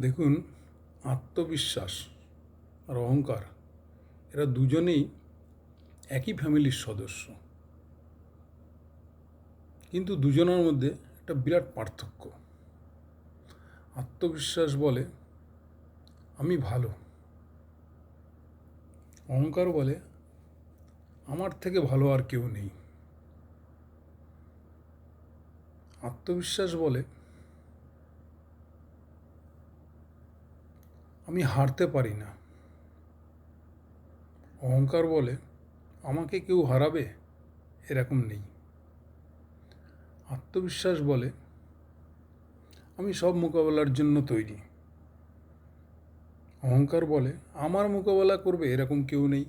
দেখুন, আত্মবিশ্বাস আর অহংকার, এরা দুজনেই একই ফ্যামিলির সদস্য। কিন্তু দুজনের মধ্যে একটা বিরাট পার্থক্য। আত্মবিশ্বাস বলে, আমি ভালো। অহংকার বলে, আমার থেকে ভালো আর কেউ নেই। আত্মবিশ্বাস বলে আমি হারতে পারি না। অহংকার বলে, আমাকে কেউ হারাবে? এরকম নেই। আত্মবিশ্বাস বলে, আমি সব মোকাবেলার জন্য তৈরি। অহংকার বলে, আমার মোকাবেলা করবে? এরকম কেউ নেই।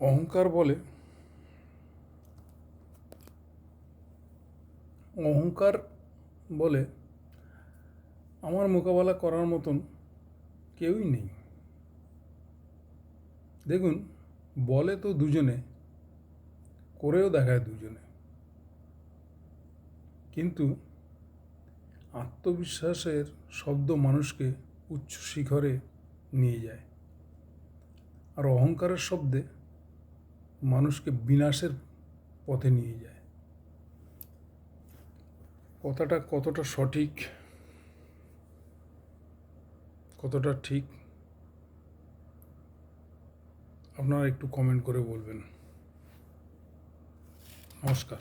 অহংকার বলে অহংকার বলে আমার মোকাবেলা করার মতন কেউই নেই। দেখুন, বলে তো দুজনে, করেও দেখায় দুজনে। কিন্তু আত্মবিশ্বাসের শব্দ মানুষকে উচ্চ শিখরে নিয়ে যায়। আর অহংকারের শব্দে মানুষকে বিনাশের পথে নিয়ে যায়। কথাটা কতটা সঠিক কতটা ঠিক আপনারা একটু কমেন্ট করে বলবেন। নমস্কার।